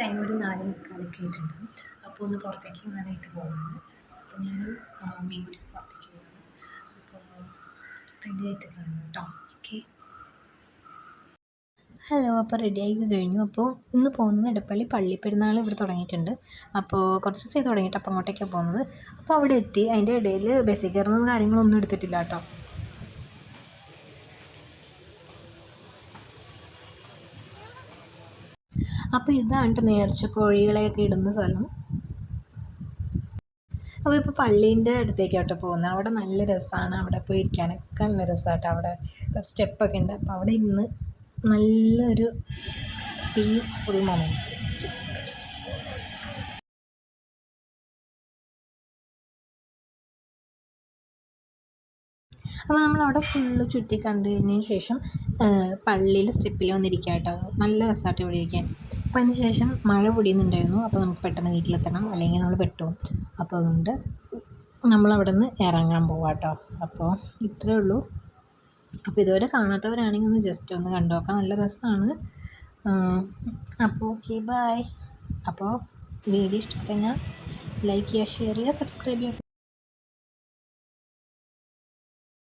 Time ഒരു നാല് മുക്കാലൊക്കെ ആയിട്ടുണ്ട്. അപ്പോൾ ഒന്ന് പുറത്തേക്ക് പോകാനായിട്ട് പോകുന്നുണ്ട് അപ്പോൾ ഞാനും അമ്മയും കൂടി പുറത്തേക്ക് പോകുന്നു അപ്പോൾ റെഡി ആയിട്ട് കാണും കേട്ടോ. ഓക്കെ ഹലോ അപ്പോൾ റെഡി ആയി കഴിഞ്ഞു. അപ്പോൾ ഇന്ന് പോകുന്നത് എടപ്പള്ളി പള്ളിപ്പെരുന്നാൾ ഇവിടെ തുടങ്ങിയിട്ടുണ്ട്. അപ്പോൾ കുറച്ച് ദിവസമായി തുടങ്ങിയിട്ട് അപ്പം അങ്ങോട്ടേക്കാണ് പോകുന്നത്. അപ്പോൾ അവിടെ എത്തി. അതിന്റെ ഇടയിൽ ബസ്സിൽ കയറുന്നത് കാര്യങ്ങളൊന്നും എടുത്തിട്ടില്ല കേട്ടോ. അപ്പോൾ ഇതാണ് നേർച്ച കോഴികളെയൊക്കെ ഇടുന്ന സ്ഥലം അപ്പോൾ ഇപ്പോൾ പള്ളീന്റെ അടുത്തേക്കാട്ടോ പോകുന്നത്. അവിടെ നല്ല രസമാണ് അവിടെ പോയി ഇരിക്കാനൊക്കെ നല്ല രസമാട്ടോ അവിടെ സ്റ്റെപ്പൊക്കെ ഉണ്ട്. അപ്പോൾ അവിടെ ഇന്ന് നല്ലൊരു പീസ്ഫുൾ മൊമെന്റ് അപ്പോൾ നമ്മളവിടെ ഫുള്ള് ചുറ്റി കണ്ടു കഴിഞ്ഞതിന് ശേഷം പള്ളിയിൽ സ്റ്റെപ്പിൽ വന്നിരിക്കുക കേട്ടോ നല്ല രസമായിട്ട് ഇവിടെ ഇരിക്കാൻ. അപ്പോൾ അതിന് ശേഷം മഴ പൊടിയുന്നുണ്ടായിരുന്നു. അപ്പോൾ നമുക്ക് പെട്ടെന്ന് വീട്ടിലെത്തണം. അല്ലെങ്കിൽ നമ്മൾ പെട്ടു. അപ്പോൾ അതുകൊണ്ട് നമ്മളവിടെ നിന്ന് ഇറങ്ങാൻ പോവാം കേട്ടോ അപ്പോൾ ഇത്രയേ ഉള്ളൂ. അപ്പോൾ ഇതുവരെ കാണാത്തവരാണെങ്കിൽ ഒന്ന് ജസ്റ്റ് ഒന്ന് കണ്ടു നോക്കാം. നല്ല രസമാണ്. അപ്പോൾ ഓക്കെ ബായ് അപ്പോൾ വീഡിയോ ഇഷ്ടപ്പെട്ടെങ്കിൽ ലൈക്ക് ചെയ്യുക ഷെയർ ചെയ്യുക സബ്സ്ക്രൈബ് ചെയ്യുക.